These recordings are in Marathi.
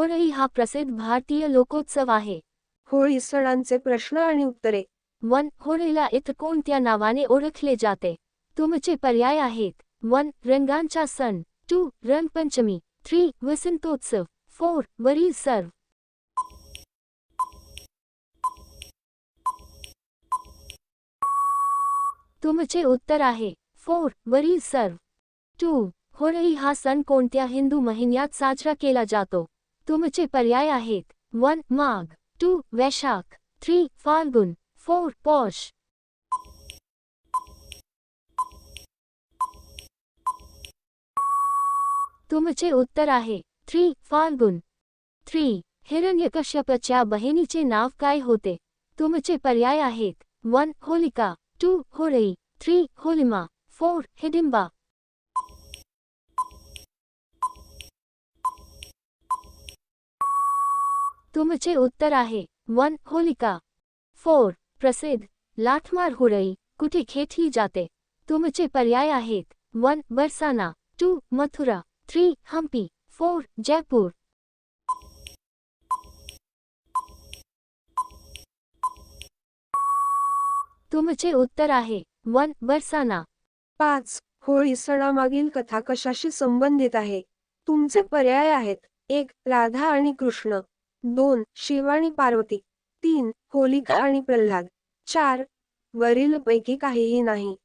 होळी हा प्रसिद्ध भारतीय लोकोत्सव आहे. होळी सणांचे प्रश्न आणि उत्तरे. वन होळीला इतर कोणत्या नावाने ओळखले जाते? तुमचे पर्याय आहेत. वन रंगांचा सण. Two Rangpanchami. Three Vasantotsav. Four वरील सर्व. तुमचे उत्तर आहे. फोर वरील सर्व. टू होळी हा सण कोणत्या हिंदू महिन्यात साजरा केला जातो? तुमचे पर्याय आहेत। वन, माघ। टू, वैशाख। थ्री, फाल्गुन। फोर, पौष। तुमचे उत्तर आहे। थ्री, फाल्गुन। थ्री, हिरण्यकश्यपच्या बहिणीचे नाव काय होते? तुमचे पर्याय आहेत। One, Holika. Two, Holi. Three, होलिमा। Four, Hidimba. तुमचे उत्तर आहे. वन होलिका. फोर प्रसिद्ध. लाठमार हुरई कुठे खेटली जाते? तुमचे पर्याय आहेत. One Barsana. Two Mathura. Three Hampi. Four Jaipur. तुमचे उत्तर आहे. वन बरसाना. पाच होळी सणामागील कथा कशाशी संबंधित आहे? तुमचे पर्याय आहेत. एक राधा आणि कृष्ण. दोन शिव आणि पार्वती. तीन होलिका आणि प्रल्हाद. चार वरील पैकी काहीही नाही.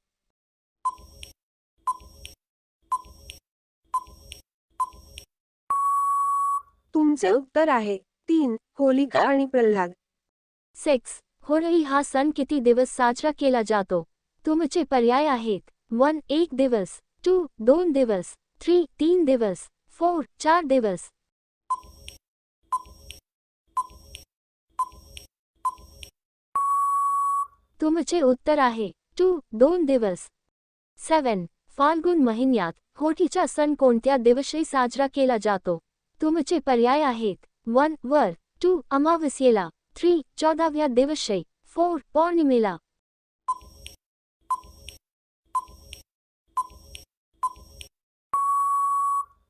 तुमचे उत्तर आहे. तीन होलिका आणि प्रल्हाद. सिक्स होळी हा सण किती दिवस साजरा केला जातो? तुमचे पर्याय आहेत. वन एक दिवस. टू दोन दिवस. थ्री तीन दिवस. फोर चार दिवस. तुमचे उत्तर आहे. टू दोन दिवस. सेवन फाल्गुन महिन्यात होठीचा सण कोणत्या दिवशी साजरा केला जातो? तुमचे पर्याय आहेत. वन वर. टू अमावस्येला. थ्री चौदाव्या दिवशी. फोर पौर्णिमेला.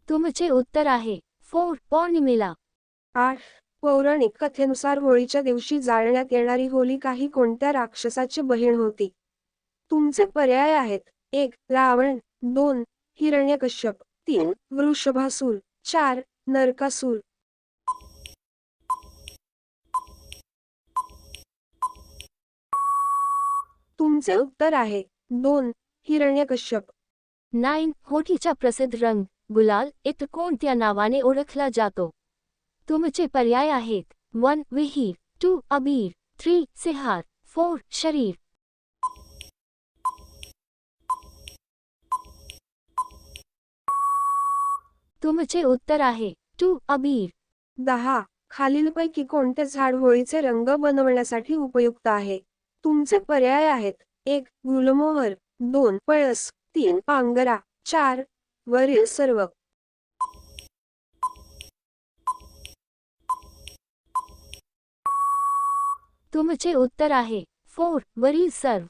तुमचे उत्तर आहे. फोर पौर्णिमेला. आठ. पौराणिक कथेनुसार होळीच्या दिवशी जाळण्यात येणारी होली काही कोणत्या राक्षसाची बहीण होती? तुमचे पर्याय आहेत. एक रावण. दोन हिरण्यकश्यप. तीन वृषभासूर. चार नरकासूर. तुमचे उत्तर आहे. दोन हिरण्यकश्यप. नाईन होठीचा प्रसिद्ध रंग. गुलाल इत कोणत्या नावाने ओळखला जातो? तुमचे पर्याय आहेत. वन विहीर. टू अबीर. थ्री सिहार. फोर शरीर. तुमचे उत्तर आहे. टू अबीर. दहा. खालीलपैकी कोणते झाड होळीचे रंग बनवण्यासाठी उपयुक्त आहे? तुमचे पर्याय आहेत. एक गुलमोहर. दोन पळस. तीन पांगरा. चार वरील सर्व. तुमचे उत्तर आहे. फोर वरील सर्व.